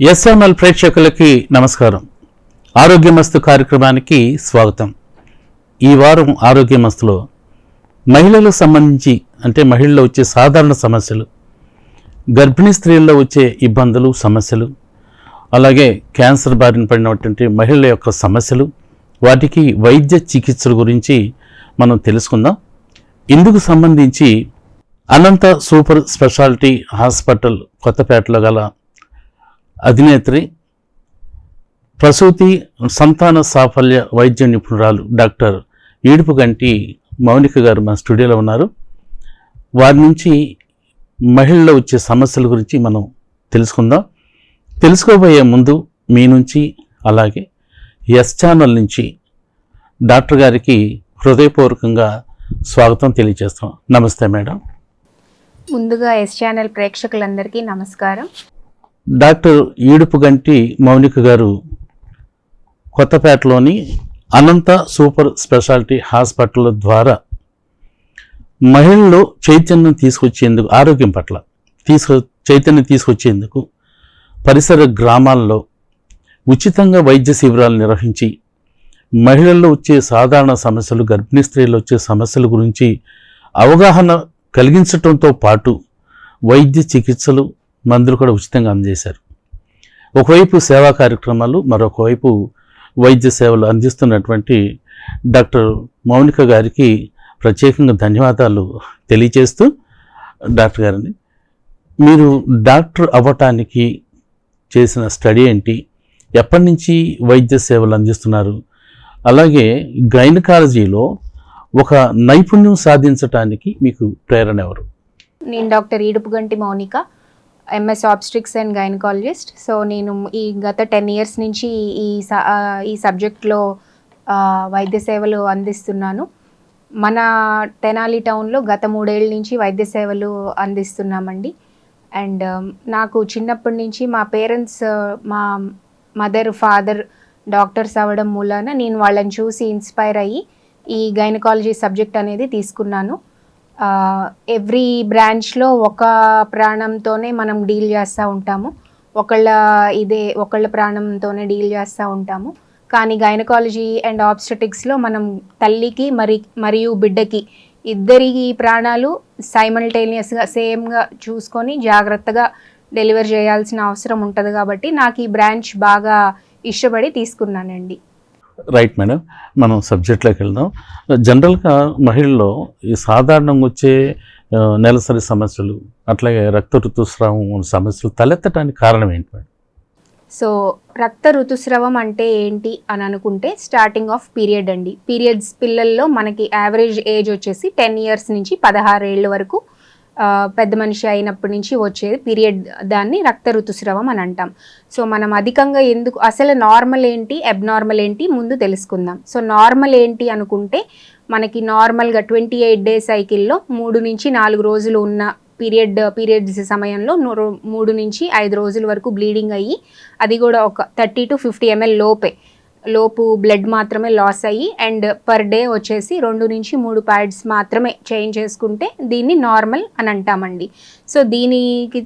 SML ప్రేక్షకులకి నమస్కారం. ఆరోగ్యమస్తు కార్యక్రమానికి స్వాగతం. ఈ వారం ఆరోగ్యమస్తులో మహిళలకు సంబంధించి అంటే మహిళల్లో వచ్చే సాధారణ సమస్యలు గర్భిణీ స్త్రీల్లో వచ్చే ఇబ్బందులు సమస్యలు అలాగే క్యాన్సర్ బారిన పడినటువంటి మహిళల యొక్క సమస్యలు వాటికి వైద్య చికిత్సల గురించి మనం తెలుసుకుందాం. ఇందుకు సంబంధించి అనంత సూపర్ స్పెషాలిటీ హాస్పిటల్ కొత్తపేటలో గల అధినేత్రి ప్రసూతి సంతాన సాఫల్య వైద్య నిపుణురాలు డాక్టర్ ఈడుపుగంటి మౌనిక గారు మన స్టూడియోలో ఉన్నారు. వారి నుంచి మహిళల్లో వచ్చే సమస్యల గురించి మనం తెలుసుకుందాం. తెలుసుకోబోయే ముందు మీ నుంచి అలాగే ఎస్ ఛానల్ నుంచి డాక్టర్ గారికి హృదయపూర్వకంగా స్వాగతం తెలియజేస్తాం. నమస్తే మేడం. ముందుగా ఎస్ ఛానల్ ప్రేక్షకులందరికీ నమస్కారం. డాక్టర్ ఈడుపుగంటి మౌనిక గారు కొత్తపేటలోని అనంత సూపర్ స్పెషాలిటీ హాస్పిటల్ ద్వారా మహిళల్లో చైతన్యం తీసుకొచ్చేందుకు ఆరోగ్యం పట్ల తీసుకు చైతన్యం తీసుకొచ్చేందుకు పరిసర గ్రామాల్లో ఉచితంగా వైద్య శిబిరాలు నిర్వహించి మహిళల్లో వచ్చే సాధారణ సమస్యలు గర్భిణీ స్త్రీలు వచ్చే సమస్యల గురించి అవగాహన కలిగించటంతో పాటు వైద్య చికిత్సలు మందులు కూడా ఉచితంగా అందజేశారు. ఒకవైపు సేవా కార్యక్రమాలు మరొకవైపు వైద్య సేవలు అందిస్తున్నటువంటి డాక్టర్ మౌనిక గారికి ప్రత్యేకంగా ధన్యవాదాలు తెలియజేస్తూ డాక్టర్ గారిని మీరు డాక్టర్ అవ్వటానికి చేసిన స్టడీ ఏంటి? ఎప్పటి నుంచి వైద్య సేవలు అందిస్తున్నారు? అలాగే గైనకాలజీలో ఒక నైపుణ్యం సాధించటానికి మీకు ప్రేరణ ఎవరు? నేను doctor Edupuganti Mounika. MS obstetrics and gynaecologist so నేను ఈ గత టెన్ ఇయర్స్ నుంచి ఈ స- ఈ సబ్జెక్ట్లో వైద్య సేవలు అందిస్తున్నాను. మన తెనాలి టౌన్లో గత మూడేళ్ళ నుంచి వైద్య సేవలు అందిస్తున్నామండి. అండ్ um, నాకు చిన్నప్పటి నుంచి మా పేరెంట్స్ మా మదర్ ఫాదర్ డాక్టర్స్ అవ్వడం మూలాన నేను వాళ్ళని చూసి ఇన్స్పైర్ అయ్యి ఈ గైనకాలజీ సబ్జెక్ట్ అనేది తీసుకున్నాను. ఎవ్రీ బ్రాంచ్లో ఒక ప్రాణంతోనే మనం డీల్ చేస్తూ ఉంటాము. ఒకళ్ళ ఇదే ఒకళ్ళ ప్రాణంతోనే డీల్ చేస్తూ ఉంటాము. కానీ గైనకాలజీ అండ్ ఆబ్స్టెటిక్స్లో మనం తల్లికి మరి మరియు బిడ్డకి ఇద్దరి ప్రాణాలు సైమల్టేనియస్గా సేమ్గా చూసుకొని జాగ్రత్తగా డెలివర్ చేయాల్సిన అవసరం ఉంటుంది కాబట్టి నాకు ఈ బ్రాంచ్ బాగా ఇష్టపడి తీసుకున్నానండి. రైట్ మేడం మనం సబ్జెక్ట్లోకి వెళ్దాం. జనరల్గా మహిళల్లో ఈ సాధారణంగా వచ్చే నెలసరి సమస్యలు అట్లాగే రక్త ఋతుస్రావం సమస్యలు తలెత్తడానికి కారణం ఏంటి మేడం? సో రక్త ఋతుస్రావం అంటే ఏంటి అని అనుకుంటే స్టార్టింగ్ ఆఫ్ పీరియడ్ అండి. పీరియడ్స్ పిల్లల్లో మనకి యావరేజ్ ఏజ్ వచ్చేసి టెన్ ఇయర్స్ నుంచి పదహారు ఏళ్ళ వరకు పెద్ద మనిషి అయినప్పటి నుంచి వచ్చేది పీరియడ్ దాన్ని రక్త ఋతుస్రవం అని అంటాం. సో మనం అధికంగా ఎందుకు అసలు నార్మల్ ఏంటి అబ్నార్మల్ ఏంటి ముందు తెలుసుకుందాం. సో నార్మల్ ఏంటి అనుకుంటే మనకి నార్మల్గా ట్వంటీ ఎయిట్ డే సైకిల్లో మూడు నుంచి నాలుగు రోజులు ఉన్న పీరియడ్ పీరియడ్స్ సమయంలో నూ- మూడు నుంచి ఐదు రోజుల వరకు బ్లీడింగ్ అయ్యి అది కూడా ఒక థర్టీ టు ఫిఫ్టీ ఎంఎల్ లోపే. లోపు బ్లడ్ మాత్రమే లాస్ అయ్యి అండ్ పర్ డే వచ్చేసి రెండు నుంచి మూడు ప్యాడ్స్ మాత్రమే చేంజ్ చేసుకుంటే దీన్ని నార్మల్ అని అంటామండి. సో దీనికి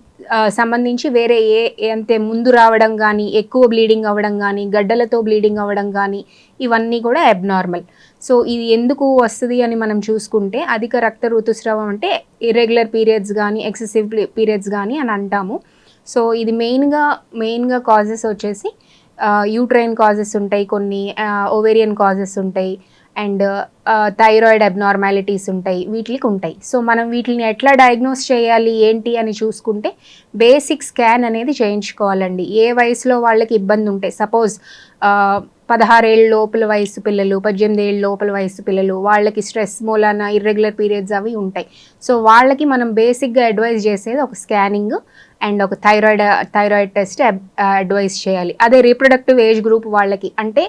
సంబంధించి వేరే ఏ అంతే ముందు రావడం కానీ ఎక్కువ బ్లీడింగ్ అవ్వడం కానీ గడ్డలతో బ్లీడింగ్ అవ్వడం కానీ ఇవన్నీ కూడా అబ్నార్మల్. సో ఇది ఎందుకు వస్తుంది అని మనం చూసుకుంటే అధిక రక్త ఋతుస్రావం అంటే ఇర్రెగ్యులర్ పీరియడ్స్ కానీ ఎక్సెసివ్ పీరియడ్స్ కానీ అని అంటాము. సో ఇది మెయిన్గా మెయిన్గా కాజెస్ వచ్చేసి యూట్రైన్ కాజెస్ ఉంటాయి కొన్ని ఓవేరియన్ కాజెస్ ఉంటాయి అండ్ థైరాయిడ్ అబ్నార్మాలిటీస్ ఉంటాయి వీటికి ఉంటాయి. సో మనం వీటిని ఎట్లా డయాగ్నోస్ చేయాలి ఏంటి అని చూసుకుంటే బేసిక్ స్కాన్ అనేది చేయించుకోవాలండి. ఏ వయసులో వాళ్ళకి ఇబ్బంది ఉంటాయి సపోజ్ పదహారేళ్ళ లోపల వయసు పిల్లలు పద్దెనిమిది ఏళ్ళ లోపల వయసు పిల్లలు వాళ్ళకి స్ట్రెస్ మూలాన ఇర్రెగ్యులర్ పీరియడ్స్ అవి ఉంటాయి. సో వాళ్ళకి మనం బేసిక్గా అడ్వైజ్ చేసేది ఒక స్కానింగ్ అండ్ ఒక థైరాయిడ్ థైరాయిడ్ టెస్ట్ అడ్వైజ్ చేయాలి. అదే రీప్రొడక్టివ్ ఏజ్ గ్రూప్ వాళ్ళకి. అంటే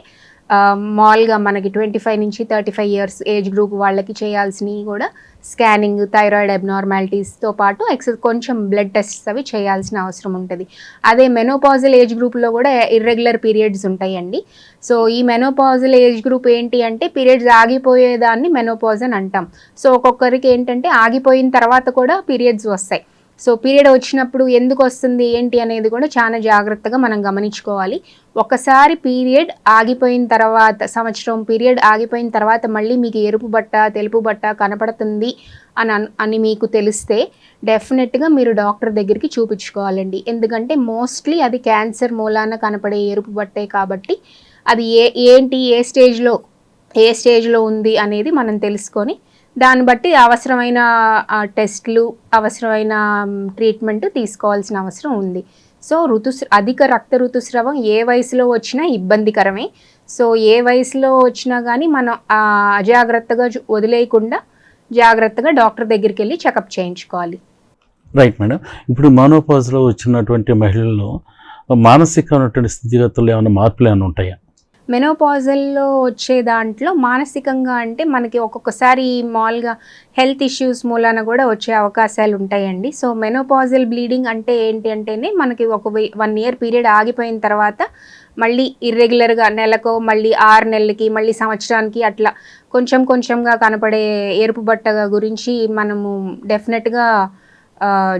మాల్గా మనకి ట్వంటీ ఫైవ్ నుంచి thirty five years age group వాళ్ళకి చేయాల్సినవి కూడా స్కానింగ్ థైరాయిడ్ అబ్నార్మాలిటీస్తో పాటు ఎక్స్ కొంచెం బ్లడ్ టెస్ట్స్ అవి చేయాల్సిన అవసరం ఉంటుంది. అదే మెనోపాజల్ ఏజ్ గ్రూప్లో కూడా ఇర్రెగ్యులర్ పీరియడ్స్ ఉంటాయండి. సో ఈ మెనోపాజల్ ఏజ్ గ్రూప్ ఏంటి అంటే పీరియడ్స్ ఆగిపోయేదాన్ని మెనోపాజ్ అని అంటాం. సో ఒక్కొక్కరికి ఏంటంటే ఆగిపోయిన తర్వాత కూడా పీరియడ్స్ వస్తాయి. సో పీరియడ్ వచ్చినప్పుడు ఎందుకు వస్తుంది ఏంటి అనేది కూడా చాలా జాగ్రత్తగా మనం గమనించుకోవాలి. ఒకసారి పీరియడ్ ఆగిపోయిన తర్వాత సంవత్సరం పీరియడ్ ఆగిపోయిన తర్వాత మళ్ళీ మీకు ఎరుపు బట్ట తెలుపు బట్ట కనపడుతుంది అని అని మీకు తెలిస్తే డెఫినెట్గా మీరు డాక్టర్ దగ్గరికి చూపించుకోవాలండి. ఎందుకంటే మోస్ట్లీ అది క్యాన్సర్ మూలాన కనపడే ఎరుపు బట్టే కాబట్టి అది ఏ ఏంటి ఏ స్టేజ్లో ఏ స్టేజ్లో ఉంది అనేది మనం తెలుసుకొని దాన్ని బట్టి అవసరమైన టెస్ట్లు అవసరమైన ట్రీట్మెంట్ తీసుకోవాల్సిన అవసరం ఉంది. సో ఋతుస్ అధిక రక్త ఋతుస్రావం ఏ వయసులో వచ్చినా ఇబ్బందికరమే. సో ఏ వయసులో వచ్చినా కానీ మనం అజాగ్రత్తగా వదిలేయకుండా జాగ్రత్తగా డాక్టర్ దగ్గరికి వెళ్ళి చెకప్ చేయించుకోవాలి. Right madam. ఇప్పుడు మానోపాజ్లో వచ్చినటువంటి మహిళల్లో మానసికమైనటువంటి స్థితిగతుల్లో ఏమైనా మార్పులు ఏమైనా ఉంటాయా? మెనోపాజల్లో వచ్చే దాంట్లో మానసికంగా అంటే మనకి ఒక్కొక్కసారి మామూలుగా హెల్త్ ఇష్యూస్ మూలాన కూడా వచ్చే అవకాశాలు ఉంటాయండి. సో మెనోపాజల్ బ్లీడింగ్ అంటే ఏంటి అంటేనే మనకి ఒక వన్ ఇయర్ పీరియడ్ ఆగిపోయిన తర్వాత మళ్ళీ ఇర్రెగ్యులర్గా నెలకో మళ్ళీ ఆరు నెలలకి మళ్ళీ సంవత్సరానికి అట్లా కొంచెం కొంచెంగా కనపడే ఎరుపు బట్ట గురించి మనము డెఫినెట్గా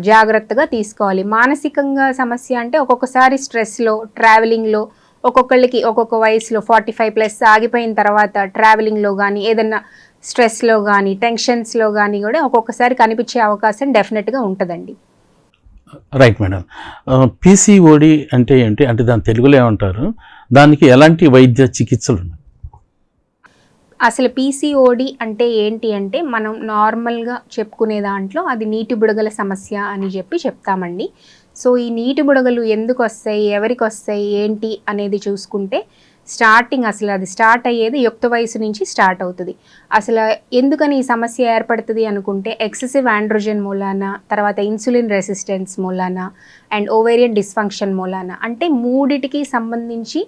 జాగ్రత్తగా తీసుకోవాలి. మానసికంగా సమస్య అంటే ఒక్కొక్కసారి స్ట్రెస్లో ట్రావెలింగ్లో ఒక్కొక్కళ్ళకి ఒక్కొక్క వయసులో ఫార్టీ ఫైవ్ ప్లస్ ఆగిపోయిన తర్వాత ట్రావెలింగ్లో కానీ ఏదన్నా స్ట్రెస్లో కానీ టెన్షన్స్లో కానీ కూడా ఒక్కొక్కసారి కనిపించే అవకాశం డెఫినెట్గా ఉంటుందండి. Right madam. పీసీఓడి అంటే ఏంటి? అంటే దాని తెలుగులో ఏమంటారు? దానికి ఎలాంటి వైద్య చికిత్సలు ఉన్నాయి? అసలు పీసీఓడి అంటే ఏంటి అంటే మనం నార్మల్గా చెప్పుకునే దాంట్లో అది నీటి బుడగల సమస్య అని చెప్పి చెప్తామండి. సో ఈ నీటి బుడగలు ఎందుకు వస్తాయి ఎవరికి వస్తాయి ఏంటి అనేది చూసుకుంటే స్టార్టింగ్ అసలు అది స్టార్ట్ అయ్యేది యుక్త వయసు నుంచి స్టార్ట్ అవుతుంది. అసలు ఎందుకని ఈ సమస్య ఏర్పడుతుంది అనుకుంటే ఎక్సెసివ్ ఆండ్రోజన్ మూలాన తర్వాత ఇన్సులిన్ రెసిస్టెన్స్ మూలాన అండ్ ఓవేరియన్ డిస్ఫంక్షన్ మూలాన అంటే మూడిటికి సంబంధించి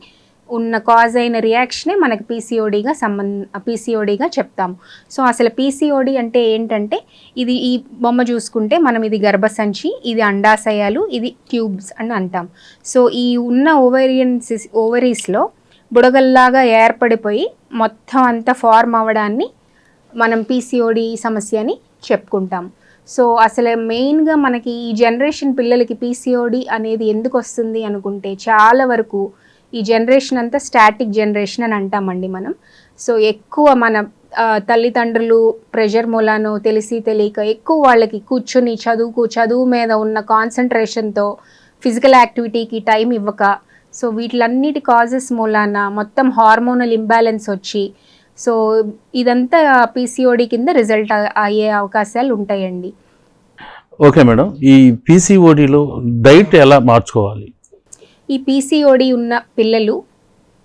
ఉన్న కాజ్ అయిన రియాక్షనే మనకి పీసీఓడిగా సంబంధ పీసీఓడిగా చెప్తాము. సో అసలు పీసీఓడి అంటే ఏంటంటే ఇది ఈ బొమ్మ చూసుకుంటే మనం ఇది గర్భసంచి ఇది అండాశయాలు ఇది ట్యూబ్స్ అని అంటాం. సో ఈ ఉన్న ఓవేరియన్ ఓవరీస్లో బుడగల్లాగా ఏర్పడిపోయి మొత్తం అంతా ఫార్మ్ అవ్వడాన్ని మనం పీసీఓడి సమస్య అని చెప్పుకుంటాం. సో అసలు మెయిన్గా మనకి ఈ జనరేషన్ పిల్లలకి పీసీఓడి అనేది ఎందుకు వస్తుంది అనుకుంటే చాలా వరకు ఈ జనరేషన్ అంతా స్టాటిక్ జనరేషన్ అని అంటామండి మనం. సో ఎక్కువ మన తల్లిదండ్రులు ప్రెషర్ మూలానో తెలిసి తెలియక ఎక్కువ వాళ్ళకి కూర్చొని చదువుకు చదువు మీద ఉన్న కాన్సన్ట్రేషన్తో ఫిజికల్ యాక్టివిటీకి టైం ఇవ్వక సో వీటిలన్నిటి కాజెస్ మూలాన మొత్తం హార్మోనల్ ఇంబ్యాలెన్స్ వచ్చి సో ఇదంతా పీసీఓడి కింద రిజల్ట్ అయ్యే అవకాశాలు ఉంటాయండి. ఓకే మేడం ఈ పీసీఓడిలో డైట్ ఎలా మార్చుకోవాలి? ఈ పీసీఓడి ఉన్న పిల్లలు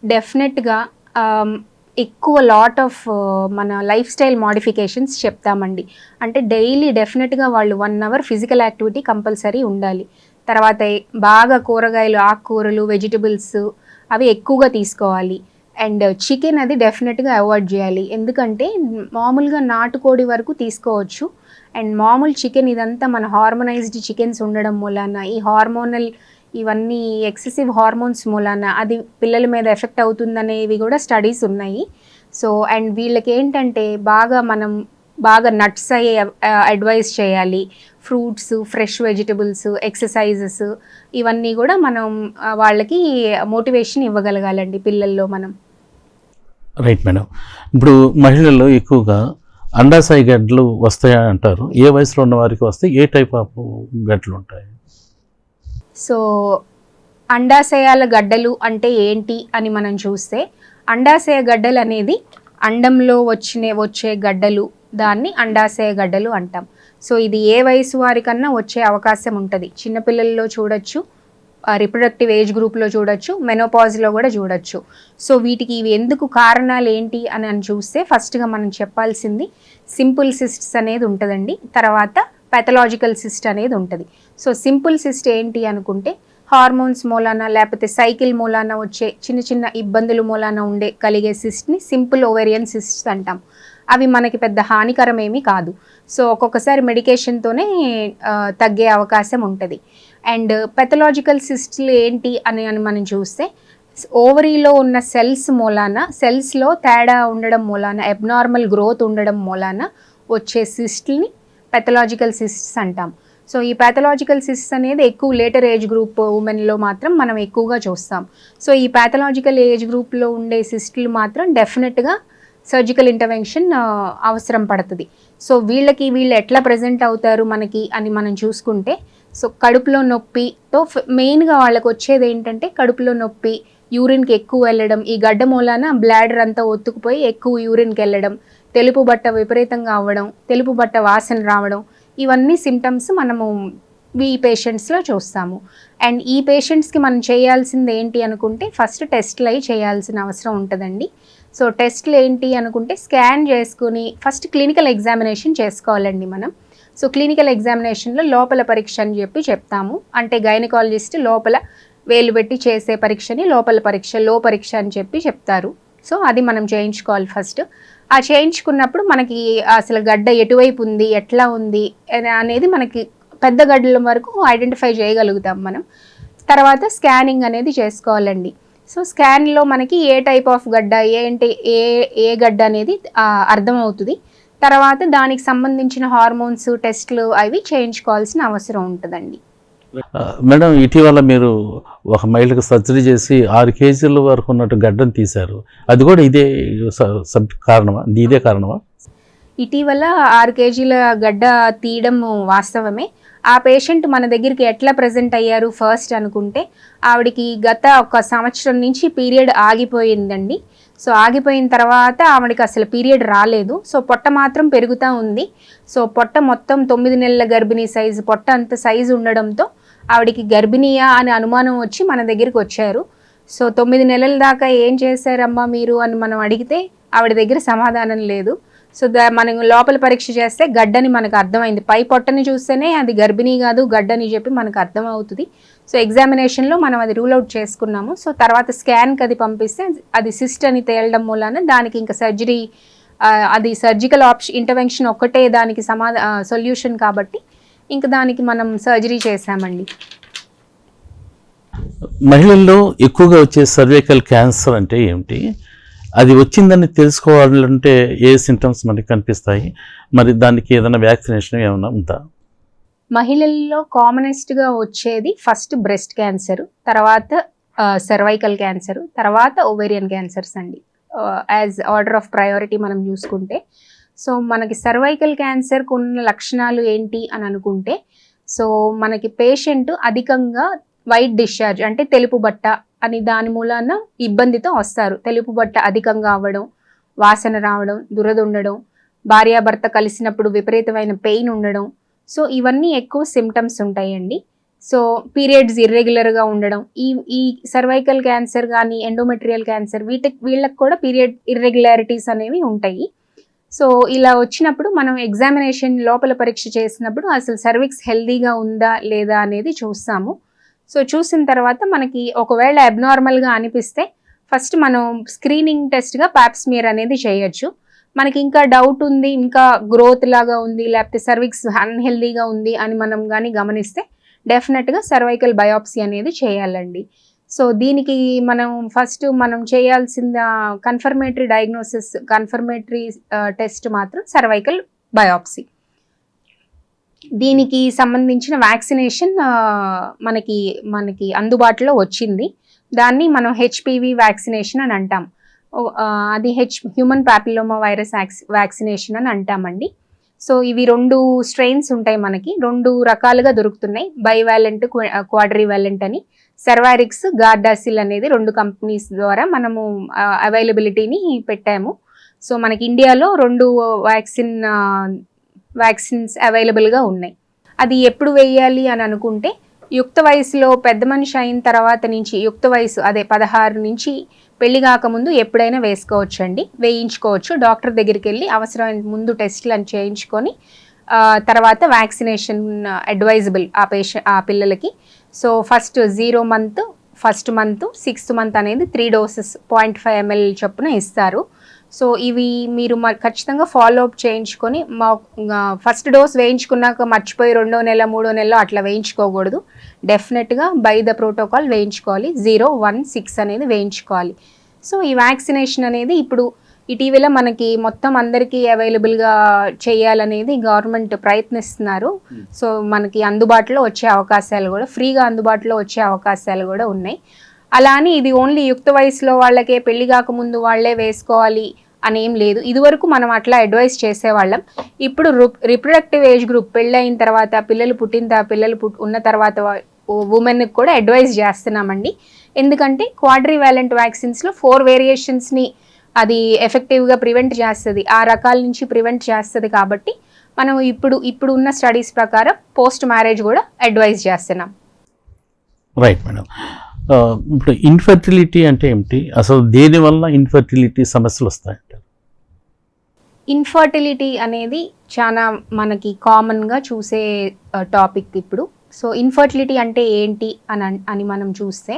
డెఫినెట్గా um, ఎక్కువ లాట్ ఆఫ్ uh, మన లైఫ్ స్టైల్ మాడిఫికేషన్స్ చెప్తామండి. అంటే డైలీ డెఫినెట్గా వాళ్ళు one hour physical activity compulsory ఉండాలి. తర్వాత బాగా కూరగాయలు ఆకుకూరలు వెజిటబుల్స్ అవి ఎక్కువగా తీసుకోవాలి. అండ్ చికెన్ అది డెఫినెట్గా అవాయిడ్ చేయాలి. ఎందుకంటే మామూలుగా నాటుకోడి వరకు తీసుకోవచ్చు. అండ్ మామూలు చికెన్ ఇదంతా మన హార్మోనైజ్డ్ చికెన్స్ ఉండడం మూలాన ఈ హార్మోనల్ ఇవన్నీ ఎక్సెసివ్ హార్మోన్స్ మూలాన అది పిల్లల మీద ఎఫెక్ట్ అవుతుందనేవి కూడా స్టడీస్ ఉన్నాయి. సో అండ్ వీళ్ళకి ఏంటంటే బాగా మనం బాగా నట్స్ అయ్యే అడ్వైస్ చేయాలి. ఫ్రూట్స్ ఫ్రెష్ వెజిటబుల్స్ ఎక్సర్సైజెస్ ఇవన్నీ కూడా మనం వాళ్ళకి మోటివేషన్ ఇవ్వగలగాలండి పిల్లల్లో మనం. Right madam. ఇప్పుడు మహిళల్లో ఎక్కువగా అండాశయ గడ్డలు వస్తాయా అంటారు ఏ వయసులో ఉన్న వారికి వస్తే ఏ టైప్ ఆఫ్ గడ్డలు ఉంటాయి? సో అండాశయాల గడ్డలు అంటే ఏంటి అని మనం చూస్తే అండాశయ గడ్డలు అనేది అండంలో వచ్చిన వచ్చే గడ్డలు. దాన్ని అండాశయ గడ్డలు అంటాం. సో ఇది ఏ వయసు వారికన్నా వచ్చే అవకాశం ఉంటుంది. చిన్నపిల్లల్లో చూడొచ్చు రిప్రొడక్టివ్ ఏజ్ గ్రూప్లో చూడొచ్చు మెనోపాజ్లో కూడా చూడొచ్చు. సో వీటికి ఇవి ఎందుకు కారణాలు ఏంటి అని అని చూస్తే ఫస్ట్గా మనం చెప్పాల్సింది సింపుల్ సిస్ట్స్ అనేది ఉంటుందండి. తర్వాత పెథలాజికల్ సిస్ట్ అనేది ఉంటుంది. సో సింపుల్ సిస్ట్ ఏంటి అనుకుంటే హార్మోన్స్ మూలాన లేకపోతే సైకిల్ మూలాన వచ్చే చిన్న చిన్న ఇబ్బందులు మూలాన ఉండే కలిగే సిస్ట్ని సింపుల్ ఓవేరియన్ సిస్ట్స్ అంటాం. అవి మనకి పెద్ద హానికరం ఏమీ కాదు. సో ఒక్కొక్కసారి మెడికేషన్తోనే తగ్గే అవకాశం ఉంటుంది. అండ్ పెథలాజికల్ సిస్ట్లు ఏంటి అని అని మనం చూస్తే ఓవరీలో ఉన్న సెల్స్ మూలాన సెల్స్లో తేడా ఉండడం మూలాన అబ్నార్మల్ గ్రోత్ ఉండడం మూలాన వచ్చే సిస్ట్ని పెథలాజికల్ సిస్ట్స్ అంటాం. సో ఈ ప్యాథలాజికల్ సిస్ట్స్ అనేది ఎక్కువ లేటర్ ఏజ్ గ్రూప్ ఉమెన్లో మాత్రం మనం ఎక్కువగా చూస్తాం. సో ఈ ప్యాథలాజికల్ ఏజ్ గ్రూప్లో ఉండే సిస్టులు మాత్రం డెఫినెట్గా సర్జికల్ ఇంటర్వెన్షన్ అవసరం పడుతుంది. సో వీళ్ళకి వీళ్ళు ఎట్లా ప్రజెంట్ అవుతారు మనకి అని మనం చూసుకుంటే సో కడుపులో నొప్పితో మెయిన్గా వాళ్ళకి వచ్చేది ఏంటంటే కడుపులో నొప్పి యూరిన్కి ఎక్కువ వెళ్ళడం ఈ గడ్డ మూలాన బ్లాడర్ అంతా ఒత్తుకుపోయి ఎక్కువ యూరిన్కి వెళ్ళడం తెలుపు బట్ట విపరీతంగా అవ్వడం తెలుపు బట్ట వాసన రావడం ఇవన్నీ సిమ్టమ్స్ మనము ఈ పేషెంట్స్లో చూస్తాము. అండ్ ఈ పేషెంట్స్కి మనం చేయాల్సింది ఏంటి అనుకుంటే ఫస్ట్ టెస్ట్లు అయి చేయాల్సిన అవసరం ఉంటుందండి. సో టెస్ట్లు ఏంటి అనుకుంటే స్కాన్ చేసుకుని ఫస్ట్ క్లినికల్ ఎగ్జామినేషన్ చేసుకోవాలండి మనం. సో క్లినికల్ ఎగ్జామినేషన్లో లోపల పరీక్ష అని చెప్పి చెప్తాము. అంటే గైనకాలజిస్ట్ లోపల వేలు పెట్టి చేసే పరీక్షని లోపల పరీక్ష లో పరీక్ష అని చెప్పి చెప్తారు. సో అది మనం చేయించుకోవాలి ఫస్ట్. ఆ చేయించుకున్నప్పుడు మనకి అసలు గడ్డ ఎటువైపు ఉంది ఎట్లా ఉంది అనేది మనకి పెద్ద గడ్డల వరకు ఐడెంటిఫై చేయగలుగుతాం మనం. తర్వాత స్కానింగ్ అనేది చేసుకోవాలండి. సో స్కాన్లో మనకి ఏ టైప్ ఆఫ్ గడ్డ ఏంటి ఏ ఏ గడ్డ అనేది అర్థమవుతుంది. తర్వాత దానికి సంబంధించిన హార్మోన్స్ టెస్ట్లు అవి చేయించుకోవాల్సిన అవసరం ఉంటుందండి. మేడం ఇటీవల మీరు ఒక మహిళకు సర్జరీ చేసి ఆరు కేజీల వరకు ఉన్నట్టు గడ్డను తీశారు. అది కూడా ఇదే సబ్ కారణమా? ఇదే కారణమా? ఇటీవల ఆరు కేజీల గడ్డ తీయడం వాస్తవమే. ఆ పేషెంట్ మన దగ్గరికి ఎట్లా ప్రజెంట్ అయ్యారు ఫస్ట్ అనుకుంటే ఆవిడకి గత ఒక సంవత్సరం నుంచి పీరియడ్ ఆగిపోయిందండి. సో ఆగిపోయిన తర్వాత ఆవిడకి అసలు పీరియడ్ రాలేదు. సో పొట్ట మాత్రం పెరుగుతూ ఉంది. సో పొట్ట మొత్తం తొమ్మిది నెలల గర్భిణీ సైజు పొట్ట అంత సైజు ఉండడంతో ఆవిడకి గర్భిణీయా అనే అనుమానం వచ్చి మన దగ్గరికి వచ్చారు. సో తొమ్మిది నెలల దాకా ఏం చేశారమ్మా మీరు అని మనం అడిగితే ఆవిడ దగ్గర సమాధానం లేదు. సో దా మనం లోపల పరీక్ష చేస్తే గడ్డని మనకు అర్థమైంది. పై పొట్టని చూస్తేనే అది గర్భిణీ కాదు గడ్డని చెప్పి మనకు అర్థం అవుతుంది సో ఎగ్జామినేషన్లో మనం అది రూల్ అవుట్ చేసుకున్నాము. సో తర్వాత స్కాన్కి అది పంపిస్తే అది సిస్ట్ అని తేలడం మూలాన దానికి ఇంకా సర్జరీ అది సర్జికల్ ఆప్షన్ ఇంటర్వెన్షన్ ఒక్కటే దానికి సమాధా సొల్యూషన్ కాబట్టి ఇంకా దానికి మనం సర్జరీ చేశామండి. మహిళల్లో ఎక్కువగా వచ్చే సర్వైకల్ క్యాన్సర్ అంటే ఏమిటి? అది వచ్చిందని తెలుసుకోవాలంటే ఏ సింటమ్స్ మనకి కనిపిస్తాయి? మరి దానికి ఏదైనా వ్యాక్సినేషన్ ఏమైనా ఉందా? మహిళల్లో కామనెస్ట్గా వచ్చేది ఫస్ట్ బ్రెస్ట్ క్యాన్సర్ తర్వాత సర్వైకల్ క్యాన్సర్ తర్వాత ఓవేరియన్ క్యాన్సర్స్ అండి. యాజ్ ఆర్డర్ ఆఫ్ ప్రయారిటీ మనం చూసుకుంటే సో మనకి సర్వైకల్ క్యాన్సర్కు ఉన్న లక్షణాలు ఏంటి అని అనుకుంటే సో మనకి పేషెంట్ అధికంగా వైట్ డిశ్చార్జ్ అంటే తెలుపు బట్ట అని దాని మూలాన ఇబ్బందితో వస్తారు. తెలుపు బట్ట అధికంగా అవ్వడం వాసన రావడం దురద ఉండడం భార్యాభర్త కలిసినప్పుడు విపరీతమైన పెయిన్ ఉండడం. సో ఇవన్నీ ఎక్కువ సిమ్టమ్స్ ఉంటాయండి. సో పీరియడ్స్ ఇర్రెగ్యులర్గా ఉండడం ఈ ఈ సర్వైకల్ క్యాన్సర్ కానీ ఎండోమెట్రియల్ క్యాన్సర్ వీటికి వీళ్ళకి కూడా పీరియడ్ ఇర్రెగ్యులారిటీస్ అనేవి ఉంటాయి. సో ఇలా వచ్చినప్పుడు మనం ఎగ్జామినేషన్ లోపల పరీక్ష చేసినప్పుడు అసలు సర్వీక్స్ హెల్దీగా ఉందా లేదా అనేది చూస్తాము. సో చూసిన తర్వాత మనకి ఒకవేళ అబ్నార్మల్గా అనిపిస్తే ఫస్ట్ మనం స్క్రీనింగ్ టెస్ట్గా ప్యాప్స్మియర్ అనేది చేయొచ్చు. మనకి ఇంకా డౌట్ ఉంది ఇంకా గ్రోత్ లాగా ఉంది లేకపోతే సర్వీక్స్ అన్హెల్దీగా ఉంది అని మనం కానీ గమనిస్తే డెఫినెట్గా సర్వైకల్ బయాప్సీ అనేది చేయాలండి. సో దీనికి మనం ఫస్ట్ మనం చేయాల్సిన కన్ఫర్మేటరీ డయాగ్నోసిస్ కన్ఫర్మేటరీ టెస్ట్ మాత్రం సర్వైకల్ బయాప్సీ దీనికి సంబంధించిన వ్యాక్సినేషన్ మనకి మనకి అందుబాటులో వచ్చింది. దాన్ని మనం హెచ్పివి వ్యాక్సినేషన్ అని అంటాం. అది H human papilloma virus vaccination అని అంటామండి. సో ఇవి రెండు స్ట్రెయిన్స్ ఉంటాయి మనకి. రెండు రకాలుగా దొరుకుతున్నాయి. బైవాలెంట్ క్వాడ్రివాలెంట్ uh, అని. సర్వారిక్స్ గార్డాసిల్ అనేది రెండు కంపెనీస్ ద్వారా మనము uh, అవైలబిలిటీని పెట్టాము. సో మనకి ఇండియాలో రెండు వ్యాక్సిన్ వ్యాక్సిన్స్ అవైలబుల్గా ఉన్నాయి. అది ఎప్పుడు వేయాలి అని అనుకుంటే యుక్త వయసులో పెద్ద మనిషి అయిన తర్వాత నుంచి యుక్త వయసు అదే పదహారు నుంచి పెళ్ళి కాకముందు ఎప్పుడైనా వేసుకోవచ్చండి. వేయించుకోవచ్చు. డాక్టర్ దగ్గరికి వెళ్ళి అవసరమైన ముందు టెస్ట్లు అని చేయించుకొని తర్వాత వ్యాక్సినేషన్ అడ్వైజబుల్ ఆ పేషెంట్ ఆ పిల్లలకి. So first zero month first month sixth month అనేది three doses point five ML చొప్పున ఇస్తారు. సో ఇవి మీరు ఖచ్చితంగా ఫాలో అప్ చేయించుకొని మా ఫస్ట్ డోస్ వేయించుకున్నాక మర్చిపోయి రెండో నెల మూడో నెలలో అట్లా వేయించుకోకూడదు. డెఫినెట్గా బై ద ప్రోటోకాల్ వేయించుకోవాలి. జీరో వన్ సిక్స్ అనేది వేయించుకోవాలి. సో ఈ వ్యాక్సినేషన్ అనేది ఇప్పుడు ఇటీవల మనకి మొత్తం అందరికీ అవైలబుల్గా చేయాలనేది గవర్నమెంట్ ప్రయత్నిస్తున్నారు. సో మనకి అందుబాటులో వచ్చే అవకాశాలు కూడా ఫ్రీగా అందుబాటులో వచ్చే అవకాశాలు కూడా ఉన్నాయి. అలా అని ఇది ఓన్లీ యుక్త వయసులో వాళ్ళకే పెళ్ళి కాకముందు వాళ్ళే వేసుకోవాలి అని ఏం లేదు. ఇదివరకు మనం అట్లా అడ్వైస్ చేసేవాళ్ళం. ఇప్పుడు రిప్రొడక్టివ్ ఏజ్ గ్రూప్ పెళ్ళైన తర్వాత పిల్లలు పుట్టిన పిల్లలు పుట్ ఉన్న తర్వాత ఉమెన్కి కూడా అడ్వైస్ చేస్తున్నామండి. ఎందుకంటే క్వాడ్రీ వ్యాలెంట్ వ్యాక్సిన్స్లో ఫోర్ వేరియేషన్స్ని అది ఎఫెక్టివ్గా ప్రివెంట్ చేస్తుంది. ఆ రకాల నుంచి ప్రివెంట్ చేస్తుంది కాబట్టి మనం ఇప్పుడు ఇప్పుడు ఉన్న స్టడీస్ ప్రకారం పోస్ట్ మ్యారేజ్ కూడా అడ్వైజ్ చేస్తున్నాం. Right madam. ఇప్పుడు ఇన్ఫర్టిలిటీ అంటే ఏమిటి? అసలు దేనివల్ల ఇన్ఫర్టిలిటీ సమస్యలు వస్తాయంటారు ఇన్ఫర్టిలిటీ అనేది చాలా మనకి కామన్గా చూసే టాపిక్ ఇప్పుడు. సో ఇన్ఫర్టిలిటీ అంటే ఏంటి అని అని మనం చూస్తే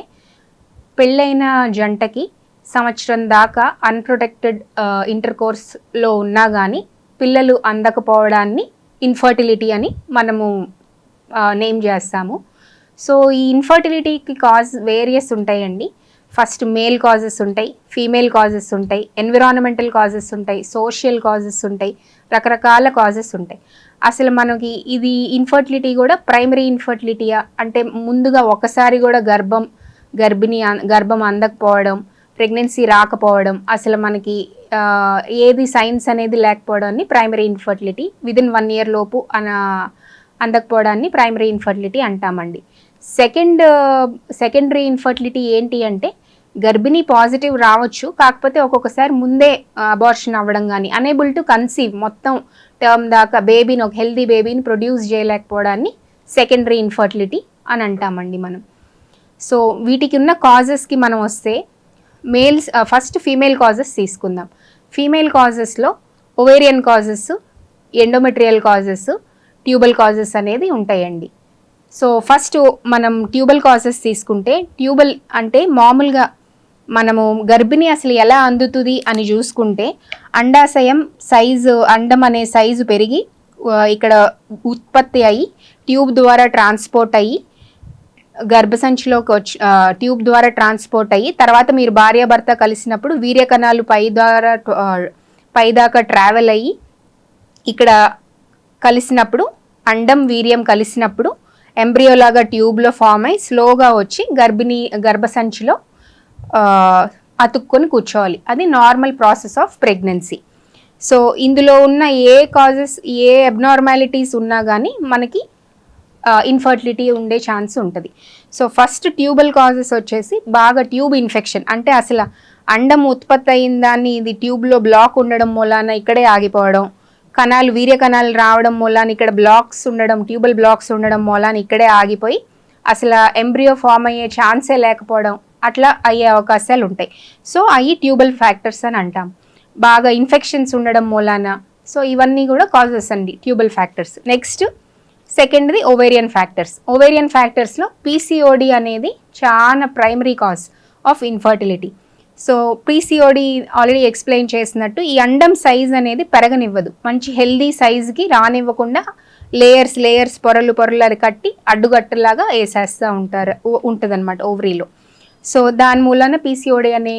పెళ్ళైన జంటకి సంవత్సరం దాకా అన్ప్రొటెక్టెడ్ ఇంటర్ కోర్స్లో ఉన్నా కానీ పిల్లలు అందకపోవడాన్ని ఇన్ఫర్టిలిటీ అని మనము నేమ్ చేస్తాము. సో ఈ ఇన్ఫర్టిలిటీకి కాజ్ వేరియస్ ఉంటాయండి. ఫస్ట్ మేల్ కాజెస్ ఉంటాయి ఫీమేల్ కాజెస్ ఉంటాయి ఎన్విరాన్మెంటల్ కాజెస్ ఉంటాయి సోషల్ కాజెస్ ఉంటాయి రకరకాల కాజెస్ ఉంటాయి. అసలు మనకి ఇది ఇన్ఫర్టిలిటీ కూడా ప్రైమరీ ఇన్ఫర్టిలిటీయా అంటే ముందుగా ఒకసారి కూడా గర్భం గర్భిణి గర్భం అందకపోవడం ప్రెగ్నెన్సీ రాకపోవడం అసలు మనకి ఏది సైన్స్ అనేది లేకపోవడాన్ని primary infertility within one year లోపు అన అందకపోవడాన్ని ప్రైమరీ ఇన్ఫర్టిలిటీ అంటామండి. సెకండ్ సెకండరీ ఇన్ఫర్టిలిటీ ఏంటి అంటే గర్భిణీ పాజిటివ్ రావచ్చు కాకపోతే ఒక్కొక్కసారి ముందే అబార్షన్ అవ్వడం కానీ అనేబుల్ టు కన్సీవ్ మొత్తం టర్మ్ దాకా బేబీని ఒక హెల్దీ బేబీని ప్రొడ్యూస్ చేయలేకపోవడాన్ని సెకండరీ ఇన్ఫర్టిలిటీ అని అంటామండి మనం. సో వీటికి ఉన్న కాజెస్కి మనం వస్తే మేల్స్ ఫస్ట్ ఫీమేల్ కాజెస్ తీసుకుందాం. Female కాజెస్లో ovarian causes endometrial causes tubal causes అనేది ఉంటాయండి. సో ఫస్ట్ మనం ట్యూబల్ కాజెస్ తీసుకుంటే ట్యూబల్ అంటే మామూలుగా మనము గర్భిణి అసలు ఎలా అందుతుంది అని చూసుకుంటే అండాశయం సైజు అండం అనే సైజు పెరిగి ఇక్కడ ఉత్పత్తి అయ్యి ట్యూబ్ ద్వారా ట్రాన్స్పోర్ట్ అయ్యి గర్భసంచిలోకి వచ్చి ట్యూబ్ ద్వారా ట్రాన్స్పోర్ట్ అయ్యి తర్వాత మీరు భార్యాభర్త కలిసినప్పుడు వీర్యకణాలు పై ద్వారా పైదాకా పై దాకా ట్రావెల్ అయ్యి ఇక్కడ కలిసినప్పుడు అండం వీర్యం కలిసినప్పుడు ఎంబ్రియోలాగా ట్యూబ్లో ఫామ్ అయ్యి స్లోగా వచ్చి గర్భిణీ గర్భసంచిలో అతుక్కొని కూర్చోవాలి. అది normal process of pregnancy so ఇందులో ఉన్న ఏ కాజెస్ ఏ అబ్నార్మాలిటీస్ ఉన్నా కానీ మనకి ఇన్ఫర్టిలిటీ ఉండే ఛాన్స్ ఉంటుంది. సో ఫస్ట్ ట్యూబల్ కాజెస్ వచ్చేసి బాగా ట్యూబ్ ఇన్ఫెక్షన్ అంటే అసలు అండం ఉత్పత్తి అయిన దాన్ని ఇది ట్యూబ్లో బ్లాక్ ఉండడం మూలాన ఇక్కడే ఆగిపోవడం కణాలు వీర్య కణాలు రావడం మూలాన ఇక్కడ బ్లాక్స్ ఉండడం ట్యూబల్ బ్లాక్స్ ఉండడం మూలాన ఇక్కడే ఆగిపోయి అసలు ఎంబ్రియో ఫామ్ అయ్యే ఛాన్సే లేకపోవడం అట్లా అయ్యే అవకాశాలు ఉంటాయి. సో అవి ట్యూబల్ ఫ్యాక్టర్స్ అని అంటాం. బాగా ఇన్ఫెక్షన్స్ ఉండడం మూలాన. సో ఇవన్నీ కూడా కాజెస్ అండి ట్యూబల్ ఫ్యాక్టర్స్. నెక్స్ట్ సెకండ్ది ఓవేరియన్ ఫ్యాక్టర్స్ ఓవేరియన్ ఫ్యాక్టర్స్లో పీసీఓడి అనేది చాలా primary cause of infertility so PCOD already explain చేసినట్టు ఈ అండం సైజ్ అనేది పెరగనివ్వదు. మంచి హెల్దీ సైజ్కి రానివ్వకుండా లేయర్స్ లేయర్స్ పొరలు పొరలు అది కట్టి అడ్డుగట్టలాగా వేసేస్తూ ఉంటారు ఉంటుంది అనమాట ఓవరీలో సో దాని మూలాన పీసీఓడి అనే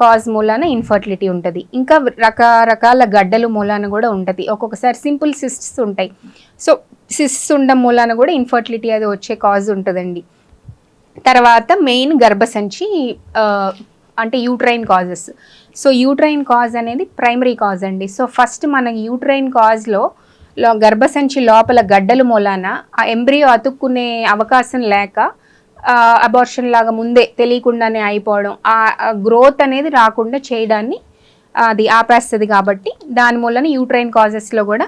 కాజ్ మూలాన ఇన్ఫర్టిలిటీ ఉంటుంది. ఇంకా రకరకాల గడ్డలు మూలాన కూడా ఉంటుంది. ఒక్కొక్కసారి సింపుల్ సిస్ట్స్ ఉంటాయి. సో సిస్ట్స్ ఉండడం మూలాన కూడా ఇన్ఫర్టిలిటీ అది వచ్చే కాజ్ ఉంటుందండి. తర్వాత మెయిన్ గర్భసంచి అంటే uterine causes so uterine cause అనేది ప్రైమరీ కాజ్ అండి. సో ఫస్ట్ మన యూట్రైన్ కాజ్లో లో గర్భసంచి లోపల గడ్డలు మూలాన ఆ ఎంబ్రియో అతుక్కునే అవకాశం లేక అబార్షన్ లాగా ముందే తెలియకుండానే అయిపోవడం ఆ గ్రోత్ అనేది రాకుండా చేయడాన్ని అది ఆపేస్తుంది కాబట్టి దాని మూలన యూట్రైన్ కాజెస్లో కూడా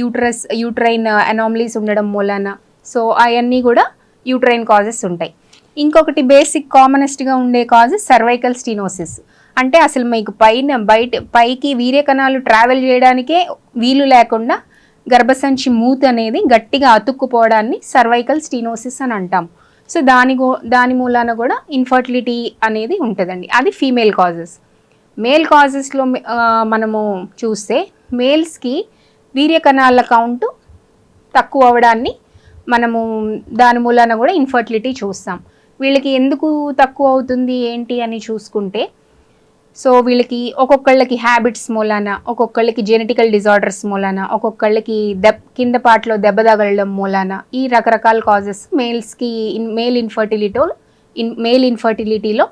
యూట్రస్ యూట్రైన్ అనామలీస్ ఉండడం మూలన. సో అవన్నీ కూడా యూట్రైన్ కాజెస్ ఉంటాయి. ఇంకొకటి బేసిక్ కామనెస్ట్గా ఉండే కాజెస్ సర్వైకల్ స్టీనోసిస్ అంటే అసలు మీకు పైన బయట పైకి వీర్య కణాలు ట్రావెల్ చేయడానికే వీలు లేకుండా గర్భసంచి మూత అనేది గట్టిగా అతుక్కుపోవడాన్ని సర్వైకల్ స్టీనోసిస్ అని అంటాం. సో దాని దాని మూలాన కూడా ఇన్ఫర్టిలిటీ అనేది ఉంటుందండి. అది ఫీమేల్ కాజెస్ మేల్ కాజెస్లో మనము చూస్తే మేల్స్కి వీర్య కణాల కౌంటు తక్కువ అవడాన్ని మనము దాని మూలాన కూడా ఇన్ఫర్టిలిటీ చూస్తాం. వీళ్ళకి ఎందుకు తక్కువ అవుతుంది ఏంటి అని చూసుకుంటే సో వీళ్ళకి ఒక్కొక్కళ్ళకి హ్యాబిట్స్ మూలాన ఒక్కొక్కళ్ళకి జెనెటికల్ డిజార్డర్స్ మూలాన ఒక్కొక్కళ్ళకి దెబ్ కింద పాటలో దెబ్బ తగలడం మూలాన ఈ రకరకాల కాజెస్ మేల్స్కి ఇన్ మేల్ ఇన్ఫర్టిలిటీలో ఇన్ మేల్ ఇన్ఫర్టిలిటీలో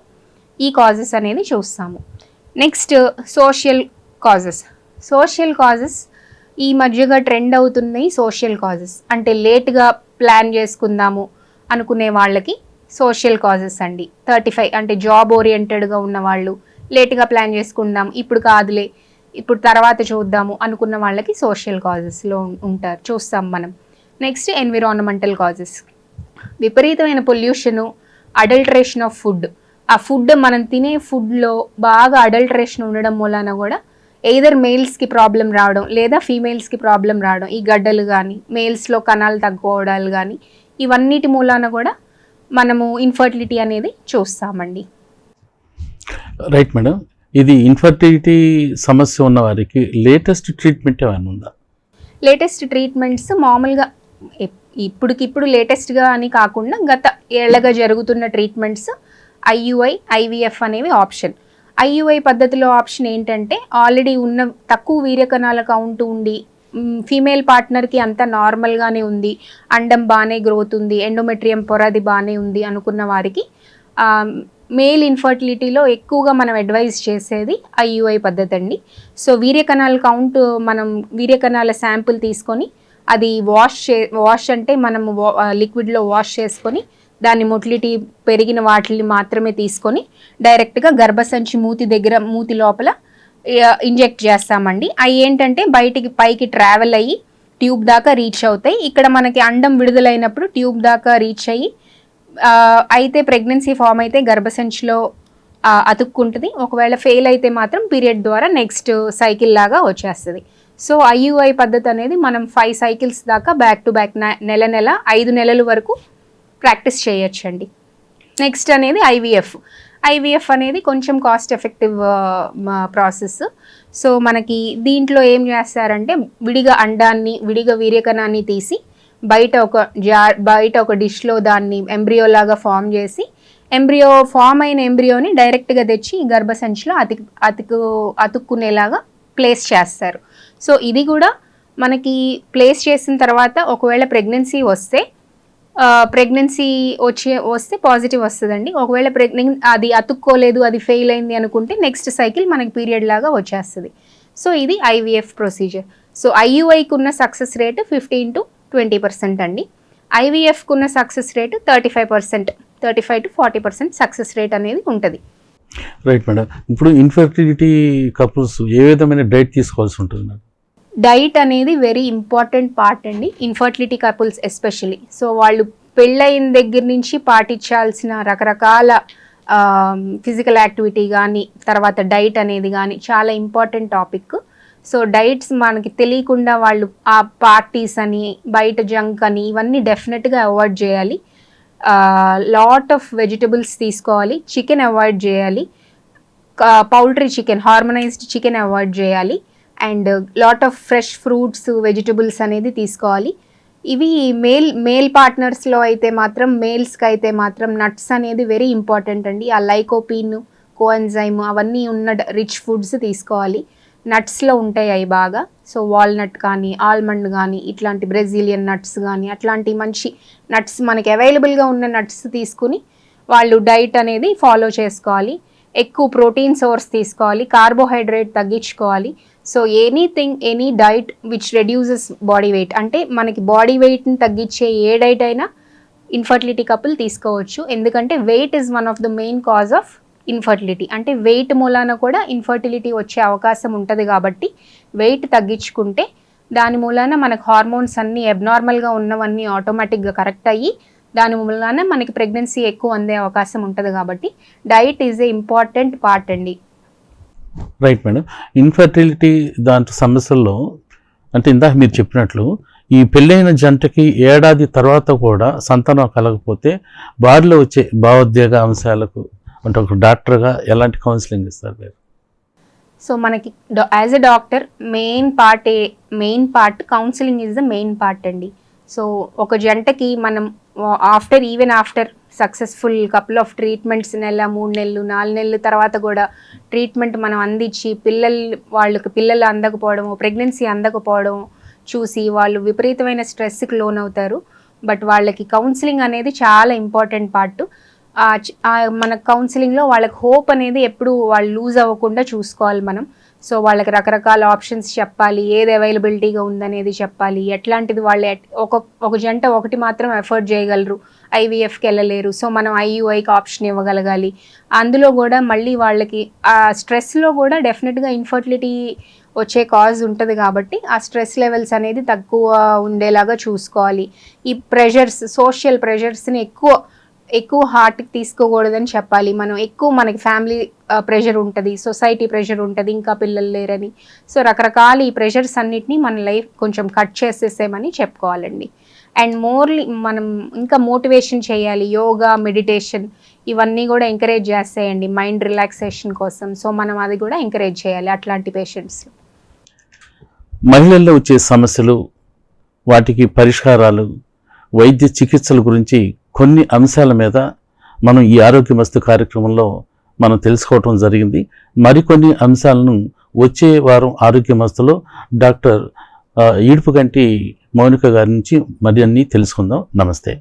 ఈ కాజెస్ అనేది చూస్తాము. Next social causes social causes ఈ మధ్యగా ట్రెండ్ అవుతున్నాయి సోషల్ కాజెస్ అంటే లేట్గా ప్లాన్ చేసుకుందాము అనుకునే వాళ్ళకి సోషల్ కాజెస్ అండి. థర్టీ ఫైవ్ అంటే జాబ్ ఓరియంటెడ్గా ఉన్న వాళ్ళు లేట్గా ప్లాన్ చేసుకుందాం ఇప్పుడు కాదులే ఇప్పుడు తర్వాత చూద్దాము అనుకున్న వాళ్ళకి సోషల్ కాజెస్లో ఉంటారు చూస్తాం మనం. నెక్స్ట్ ఎన్విరాన్మెంటల్ కాజెస్ విపరీతమైన పొల్యూషను అడల్టరేషన్ ఆఫ్ ఫుడ్ ఆ ఫుడ్ మనం తినే ఫుడ్లో బాగా అడల్టరేషన్ ఉండడం మూలాన కూడా ఎయిదర్ మేల్స్కి ప్రాబ్లం రావడం లేదా ఫీమేల్స్కి ప్రాబ్లం రావడం ఈ గడ్డలు కానీ మేల్స్లో కణాలు తగ్గుకోవడాలు కానీ ఇవన్నిటి మూలాన కూడా మనము ఇన్ఫర్టిలిటీ అనేది చూస్తామండి. రైట్ మేడం ఇది ఇన్ఫర్టిలిటీ సమస్య ఉన్న వారికి లేటెస్ట్ ట్రీట్మెంట్ ఏమైనా ఉందా? లేటెస్ట్ ట్రీట్మెంట్స్ మామూలుగా ఇప్పటికిప్పుడు లేటెస్ట్గా అని కాకుండా గత ఏళ్ళగా జరుగుతున్న ట్రీట్మెంట్స్ ఐయుఐ ఐవిఎఫ్ అనేవి ఆప్షన్ ఐయుఐ పద్ధతిలో ఆప్షన్ ఏంటంటే ఆల్రెడీ ఉన్న తక్కువ వీర్యకణాల కౌంట్ ఉండి ఫీమేల్ పార్ట్నర్కి అంతా నార్మల్గానే ఉంది. అండం బాగానే గ్రోత్ ఉంది. ఎండోమెట్రియం పొరది బాగానే ఉంది అనుకున్న వారికి మేల్ ఇన్ఫర్టిలిటీలో ఎక్కువగా మనం అడ్వైజ్ చేసేది ఐయుఐ పద్ధతి అండి. సో వీర్యకణాల కౌంట్ మనం వీర్యకణాల శాంపుల్ తీసుకొని అది వాష్ చే వాష్ అంటే మనం లిక్విడ్లో వాష్ చేసుకొని దాన్ని మొటిలిటీ పెరిగిన వాటిని మాత్రమే తీసుకొని డైరెక్ట్గా గర్భసంచి మూతి దగ్గర మూతి లోపల ఇంజెక్ట్ చేస్తామండి. అవి ఏంటంటే బయటికి పైకి ట్రావెల్ అయ్యి ట్యూబ్ దాకా రీచ్ అవుతాయి. ఇక్కడ మనకి అండం విడుదలైనప్పుడు ట్యూబ్ దాకా రీచ్ అయ్యి అయితే ప్రెగ్నెన్సీ ఫామ్ అయితే గర్భసంచిలో అతుక్కుంటుంది. ఒకవేళ ఫెయిల్ అయితే మాత్రం పీరియడ్ ద్వారా నెక్స్ట్ సైకిల్ లాగా వచ్చేస్తుంది. సో ఐయుఐ పద్ధతి అనేది మనం ఫైవ్ సైకిల్స్ దాకా బ్యాక్ టు బ్యాక్ నెల నెల ఐదు నెలల వరకు ప్రాక్టీస్ చేయొచ్చండి. నెక్స్ట్ అనేది ఐవీఎఫ్ ఐవీఎఫ్ అనేది కొంచెం కాస్ట్ ఎఫెక్టివ్ ప్రాసెస్ సో మనకి దీంట్లో ఏం చేస్తారంటే విడిగా అండాన్ని విడిగా వీర్యకణాన్ని తీసి బయట ఒక జార్ బయట ఒక డిష్లో దాన్ని ఎంబ్రియో లాగా ఫామ్ చేసి ఎంబ్రియో ఫామ్ అయిన ఎంబ్రియోని డైరెక్ట్గా తెచ్చి గర్భసంచిలో అతికి అతుకు అతుక్కునేలాగా ప్లేస్ చేస్తారు. సో ఇది కూడా మనకి ప్లేస్ చేసిన తర్వాత ఒకవేళ ప్రెగ్నెన్సీ వస్తే ప్రెగ్నెన్సీ వచ్చే వస్తే పాజిటివ్ వస్తుందండి. ఒకవేళ ప్రెగ్నెన్ అది అతుక్కోలేదు అది ఫెయిల్ అయింది అనుకుంటే నెక్స్ట్ సైకిల్ మనకి పీరియడ్ లాగా వచ్చేస్తుంది. సో ఇది ఐవీఎఫ్ ప్రొసీజర్ సో ఐయుఐకి ఉన్న success rate fifteen to twenty percent అండి. ఐవీఎఫ్కి ఉన్న success rate thirty five percent thirty five to forty percent success rate అనేది ఉంటుంది. రైట్ మేడం ఇప్పుడు ఇన్ఫర్టిలిటీ కపుల్స్ ఏ విధమైన డైట్ తీసుకోవాల్సి ఉంటుంది మేడం డైట్ అనేది వెరీ ఇంపార్టెంట్ పార్ట్ అండి ఇన్ఫర్టిలిటీ కపుల్స్ ఎస్పెషలీ సో వాళ్ళు పెళ్ళైన దగ్గర నుంచి పాటించాల్సిన రకరకాల ఫిజికల్ యాక్టివిటీ కానీ తర్వాత డైట్ అనేది కానీ చాలా ఇంపార్టెంట్ టాపిక్ సో డైట్స్ మనకి తెలియకుండా వాళ్ళు ఆ పార్టీస్ అని బయట జంక్ అని ఇవన్నీ డెఫినెట్గా అవాయిడ్ చేయాలి. లాట్ ఆఫ్ వెజిటబుల్స్ తీసుకోవాలి చికెన్ అవాయిడ్ చేయాలి. Poultry chicken hormonised chicken avoid చేయాలి. And lot of fresh fruits vegetables అనేది తీసుకోవాలి. ఇవి మేల్ మేల్ పార్ట్నర్స్లో అయితే మాత్రం మేల్స్కి అయితే మాత్రం నట్స్ అనేది వెరీ ఇంపార్టెంట్ అండి. ఆ లైకోపీన్ కోఎన్జైమ్ అవన్నీ ఉన్న రిచ్ ఫుడ్స్ తీసుకోవాలి. నట్స్లో ఉంటాయి అవి బాగా. సో వాల్నట్ కానీ ఆల్మండ్ కానీ ఇట్లాంటి బ్రెజిలియన్ నట్స్ కానీ అట్లాంటి మంచి నట్స్ మనకి అవైలబుల్గా ఉన్న నట్స్ తీసుకుని వాళ్ళు డైట్ అనేది ఫాలో చేసుకోవాలి. ఎక్కువ ప్రోటీన్ సోర్స్ తీసుకోవాలి. కార్బోహైడ్రేట్ తగ్గించుకోవాలి. So anything any diet which reduces body weight అంటే మనకి బాడీ వెయిట్ని తగ్గించే ఏ డైట్ అయినా ఇన్ఫర్టిలిటీ కపుల్ తీసుకోవచ్చు. ఎందుకంటే weight is one of the main cause of infertility అంటే వెయిట్ మూలాన కూడా ఇన్ఫర్టిలిటీ వచ్చే అవకాశం ఉంటుంది కాబట్టి వెయిట్ తగ్గించుకుంటే దాని మూలాన మనకు హార్మోన్స్ అన్నీ అబ్నార్మల్గా ఉన్నవన్నీ ఆటోమేటిక్గా కరెక్ట్ అయ్యి దాని మూలాన మనకి ప్రెగ్నెన్సీ ఎక్కువ అందే అవకాశం ఉంటుంది కాబట్టి diet is a important part అండి. Right madam. ఇన్ఫర్టిలిటీ దాంట్లో సమస్యల్లో అంటే ఇందాక మీరు చెప్పినట్లు ఈ పెళ్ళైన జంటకి ఏడాది తర్వాత కూడా సంతానం కలగకపోతే వారిలో వచ్చే భావోద్వేగ అంశాలకు అంటే ఒక డాక్టర్గా ఎలాంటి కౌన్సిలింగ్ ఇస్తారు మీరు? సో మనకి as a doctor main part a main part counselling is the main part అండి. సో ఒక జంటకి మనం after even after successful couple of treatments నెల మూడు నెలలు నాలుగు నెలల తర్వాత కూడా ట్రీట్మెంట్ మనం అందించి పిల్లలు వాళ్ళకి పిల్లలు అందకపోవడం ప్రెగ్నెన్సీ అందకపోవడం చూసి వాళ్ళు విపరీతమైన స్ట్రెస్కి లోనవుతారు. బట్ వాళ్ళకి కౌన్సిలింగ్ అనేది చాలా ఇంపార్టెంట్ పార్ట్ మన కౌన్సిలింగ్లో వాళ్ళకి హోప్ అనేది ఎప్పుడు వాళ్ళు లూజ్ అవ్వకుండా చూసుకోవాలి మనం. సో వాళ్ళకి రకరకాల ఆప్షన్స్ చెప్పాలి ఏది అవైలబిలిటీగా ఉందనేది చెప్పాలి. ఎట్లాంటిది వాళ్ళు ఎట్- ఒక ఒక జంట ఒకటి మాత్రం ఎఫర్ట్ చేయగలరు. ఐవీఎఫ్కి వెళ్ళలేరు. సో మనం ఐయుఐకి ఆప్షన్ ఇవ్వగలగాలి. అందులో కూడా మళ్ళీ వాళ్ళకి ఆ స్ట్రెస్లో కూడా డెఫినెట్గా ఇన్ఫర్టిలిటీ వచ్చే కాజ్ ఉంటుంది కాబట్టి ఆ స్ట్రెస్ లెవెల్స్ అనేది తక్కువ ఉండేలాగా చూసుకోవాలి. ఈ ప్రెషర్స్ సోషల్ ప్రెషర్స్ని ఎక్కువ ఎక్కువ హార్ట్కి తీసుకోకూడదని చెప్పాలి. మనం ఎక్కువ మనకి ఫ్యామిలీ ప్రెషర్ ఉంటుంది సొసైటీ ప్రెషర్ ఉంటుంది ఇంకా పిల్లలు లేరని. సో రకరకాల ఈ ప్రెషర్స్ అన్నిటినీ మన లైఫ్ కొంచెం కట్ చేసేసేమని చెప్పుకోవాలండి. అండ్ మోర్లీ మనం ఇంకా మోటివేషన్ చేయాలి యోగా మెడిటేషన్ ఇవన్నీ కూడా ఎంకరేజ్ చేస్తాయండి మైండ్ రిలాక్సేషన్ కోసం. సో మనం అది కూడా ఎంకరేజ్ చేయాలి అట్లాంటి పేషెంట్స్ మహిళల్లో వచ్చే సమస్యలు వాటికి పరిష్కారాలు వైద్య చికిత్సల గురించి కొన్ని అంశాల మీద మనం ఈ ఆరోగ్య మస్తు కార్యక్రమంలో మనం తెలుసుకోవటం జరిగింది. మరికొన్ని అంశాలను వచ్చే వారం ఆరోగ్య మస్తులో డాక్టర్ ఆ, ఈడుపుగంటి మౌనిక గారి నుంచి మరి అన్నీ తెలుసుకుందాం. నమస్తే.